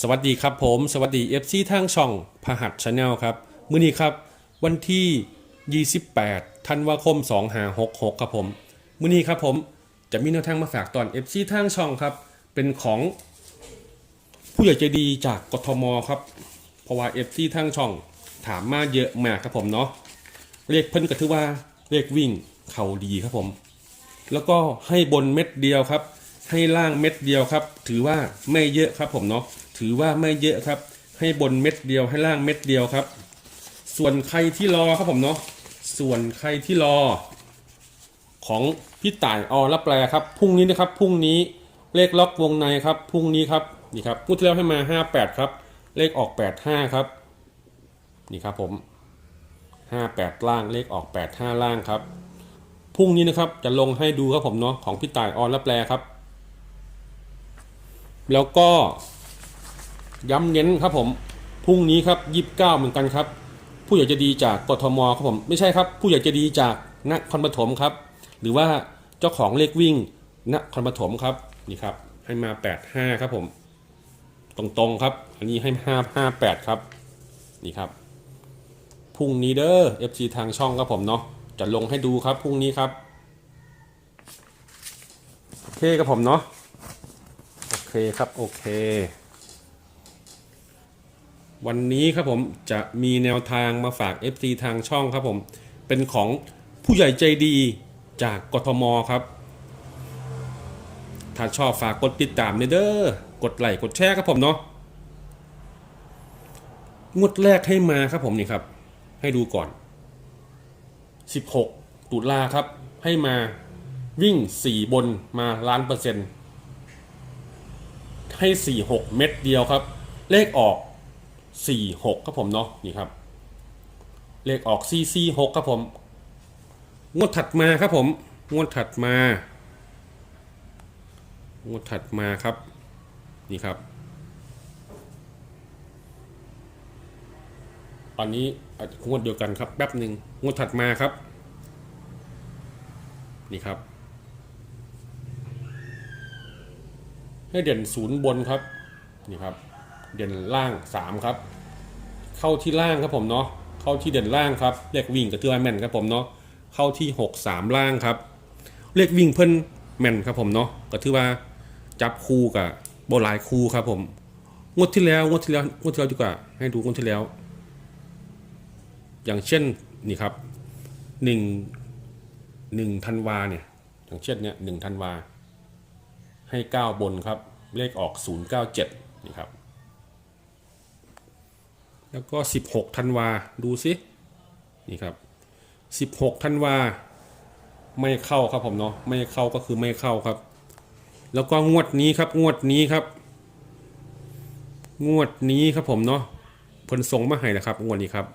สวัสดีครับผมสวัสดี FC ทางช่องพหัสชาแนลครับ มื้อนี้ครับ วันที่ 28ธันวาคม 2566 ครับผม มื้อนี้ครับผมจะมีแนวทางมาฝากตอน FC ทางช่องครับ เป็นของผู้ใหญ่ใจดีจากกทมครับ เพราะว่า FC ทางช่องถามมาเยอะมากครับผมเนาะเรียกเพิ่นก็ถือว่าเรียกวิ่งเข่าดีครับผม แล้วก็ให้บนเม็ดเดียวครับ ให้ล่างเม็ดเดียวครับ ถือว่าไม่เยอะครับผมเนาะถือว่าไม่เยอะครับ ให้บนเม็ดเดียวให้ล่างเม็ดเดียวครับ ส่วนใครที่รอครับผมเนาะส่วนใครที่รอ ของพี่ต่ายอรับแปลครับพรุ่งนี้นะครับพรุ่งนี้เลขล็อกวงในครับพรุ่งนี้ครับนี่ครับพูดที่แล้วให้มา 58 ครับ เลขออก 85 ครับ นี่ครับผม 58 ล่างเลขออก 85 ล่างครับพรุ่งนี้นะครับจะลงให้ดูครับผมเนาะของพี่ต่ายออนและแปลครับ แล้วก็ย้ำเน้นครับผมพรุ่งนี้ครับยีิบเก้าเหมือนกันครับ ผู้ใหญ่จะดีจากกทมครับผมไม่ใช่ครับ ผู้ใหญ่จะดีจากนครปฐมครับ หรือว่าเจ้าของเลขวิ่งนครปฐมครับนี่ครับ ให้มา85ครับผม ตรงๆครับ อันนี้ให้558ครับ นี่ครับพรุ่งนี้เด้อ FC ทางช่องครับผมเนาะจะลงให้ดูครับพรุ่งนี้ครับโอเคครับผมเนาะ เคครับ โอเค วันนี้ครับผมจะมีแนวทางมาฝาก FC ทางช่องครับผม เป็นของผู้ใหญ่ใจดีจากกทมครับ ถ้าชอบฝากกดติดตามเด้อกดไลค์กดแชร์ครับผมเนาะงวดแรกให้มาครับผมนี่ครับ ให้ดูก่อน 16 ตุลาครับ ให้มาวิ่ง 4 บนมาล้านเปอร์เซ็นต์ ให้ 46 เม็ดเดียวครับ เลขออก 46ครับผมเนาะนี่ครับ เลขออก 446ครับผม งวดถัดมาครับผม งวดถัดมา งวดถัดมาครับ นี่ครับ อันนี้งวดเดียวกันครับแป๊บหนึ่งงวดถัดมาครับ นี่ครับ ให้เด่นศูนย์บนครับนี่ครับ เด่นล่างสามครับ เข้าที่ล่างครับผมเนาะเข้าที่เด่นล่างครับเลขวิ่งกับเตือแมนครับผมเนาะเข้าที่หกสามล่างครับเลขวิ่งเพิ่นแมนครับผมเนาะก็ถือว่าจับคู่กับโบลายคู่ครับผมงวดที่แล้วงวดที่แล้วงวดที่แล้วดีกว่า ให้ดูงวดที่แล้ว อย่างเช่นนี่ครับหนึ่งหนึ่งธันวาเนี่ยอย่างเช่นเนี่ยหนึ่งธันวา ให้เก้าบนครับ เลขออกศูนย์เก้าเจ็ดนี่ครับ แล้วก็สิบหกธันวา ดูสินี่ครับสิบหกธันวา ไม่เข้าครับผมเนาะ ไม่เข้าก็คือไม่เข้าครับ แล้วก็งวดนี้ครับ งวดนี้ครับ งวดนี้ครับผมเนาะเพนส่งมาให้นะครับ งวดนี้ครับ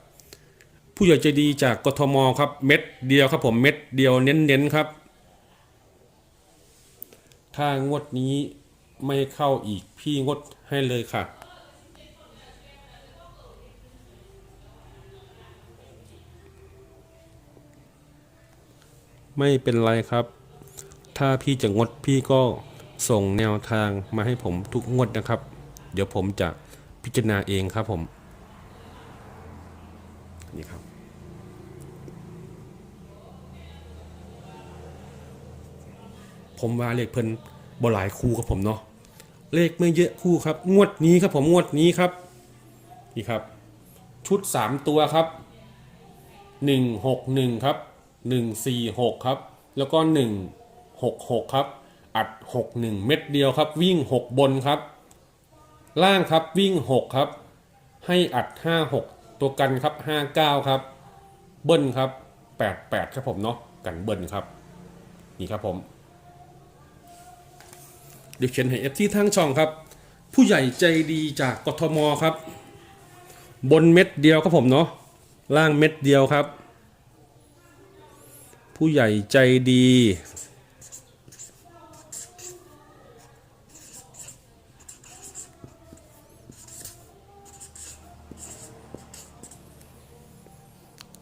ผู้ใหญ่ใจดีจากกทมครับ เม็ดเดียวครับผม เม็ดเดียวเน้นๆครับ ถ้างวดนี้ไม่เข้าอีกพี่งดให้เลยค่ะ ไม่เป็นไรครับ ถ้าพี่จะงดพี่ก็ส่งแนวทางมาให้ผมทุกงวดนะครับ เดี๋ยวผมจะพิจารณาเองครับผม นี่ครับ ผมว่าเลขเพิ่นบ่หลายคู่ครับผมเนาะเลขไม่เยอะคู่ครับ งวดนี้ครับผมงวดนี้ครับนี่ครับ ชุด 3 ตัวครับ 161 ครับ 146 ครับ แล้วก็ 166 ครับ อัด 61 เม็ดเดียวครับ วิ่ง 6 บนครับ ล่างครับวิ่ง 6 ครับ ให้อัด 56 ตัวกันครับ 59 ครับ เบิ้ลครับ 88 ครับผมเนาะกันเบิ้ลครับ นี่ครับผม เดี๋ยวเขียนให้เอฟที่ทั้งช่องครับ ผู้ใหญ่ใจดีจากกทมครับ บนเม็ดเดียวครับผมเนาะล่างเม็ดเดียวครับ ผู้ใหญ่ใจดี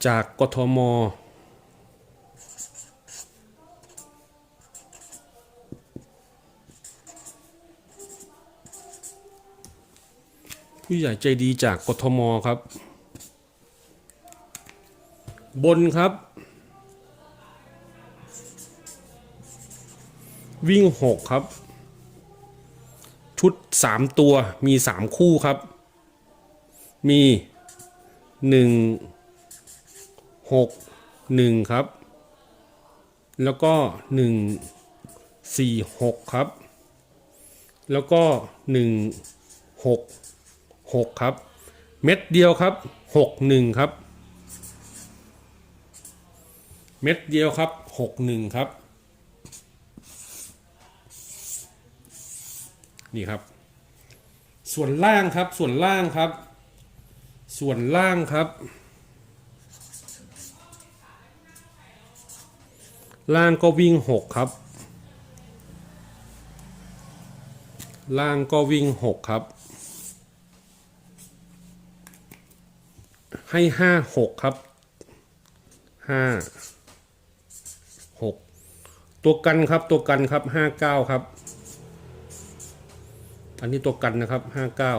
จากกทม ผู้ใหญ่ใจดีจากกทมครับ บนครับ วิ่งหกครับ ชุดสามตัวมีสามคู่ครับ มีหนึ่งหกหนึ่งครับ แล้วก็หนึ่งสี่หกครับ แล้วก็หนึ่งหก หกครับ เม็ดเดียวครับหกหนึ่งครับ เม็ดเดียวครับหกหนึ่งครับ นี่ครับ ส่วนล่างครับ ส่วนล่างครับ ส่วนล่างครับ ล่างก็วิ่งหกครับ ล่างก็วิ่งหกครับ ให้ห้าหกครับห้าหกตัวกันครับตัวกันครับห้าเก้าครับ อันนี้ตัวกันนะครับห้าเก้า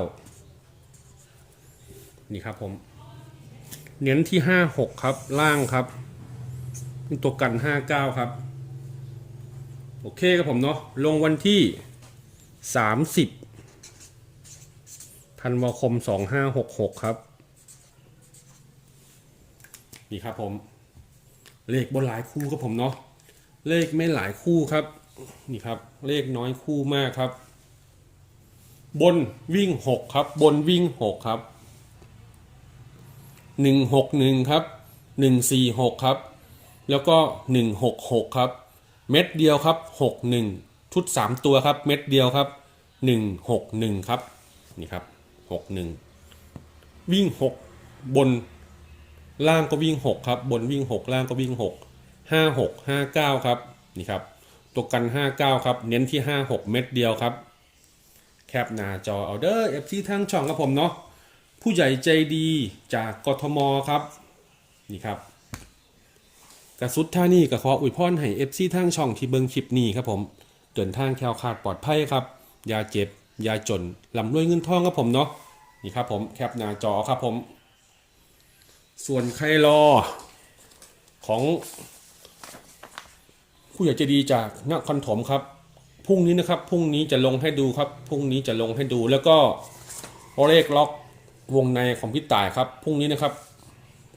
นี่ครับผมเน้นที่ห้าหกครับล่างครับนี่ตัวกันห้าเก้าครับ โอเคครับผมเนาะลงวันที่สามสิบธันวาคมสองห้าหกหกครับ นี่ครับผม เลขบนหลายคู่ครับผมเนาะเลขไม่หลายคู่ครับ นี่ครับ เลขน้อยคู่มากครับ บนวิ่งหกครับ บนวิ่งหกครับหนึ่งหกหนึ่งครับหนึ่งสี่หกครับ แล้วก็หนึ่งหกหกครับ เม็ดเดียวครับหกหนึ่งชุดสามตัวครับ เม็ดเดียวครับหนึ่งหกหนึ่งครับ นี่ครับหกหนึ่งวิ่งหกบน ล่างก็วิ่งหกครับ บนวิ่งหกล่างก็วิ่งหกห้าหกห้าเก้าครับนี่ครับ ตัวกันห้าเก้าครับ เน้นที่ห้าหกเม็ดเดียวครับ แคปหน้าจอเอาเด้อเอฟซีทั้งช่องครับผมเนาะผู้ใหญ่ใจดีจากกทมครับนี่ครับกระสุดท่านี่ก็ขออวยพรให้เอฟซีทั้งช่องที่เบิงคลิปนี้ครับผมเดินทางแคล้วคลาดปลอดภัยครับยาเจ็บยาจนลำรวยเงินทองครับผมเนาะนี่ครับผมแคปหน้าจอครับผม ส่วนใครรอของผู้ใหญ่ใจดีจากนครถมครับพรุ่งนี้นะครับพรุ่งนี้จะลงให้ดูครับพรุ่งนี้จะลงให้ดูแล้วก็เลขล็อกวงในของพี่ต่ายครับพรุ่งนี้นะครับ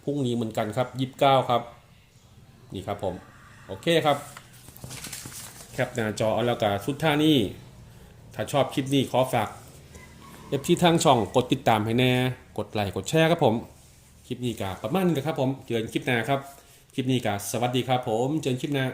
พรุ่งนี้เหมือนกันครับยี่สิบเก้าครับ นี่ครับผมโอเคครับ แคปหน้าจอเอาแล้วก็สุดท่านี่ถ้าชอบคลิปนี้ขอฝากเอฟที่ทางช่องกดติดตามให้แน่ กดไลค์กดแชร์ครับผม คลิปนี้ก็ประมาณนี้ครับผมเจอกันคลิปหน้าครับ คลิปนี้ก็สวัสดีครับผม เจอกันคลิปหน้า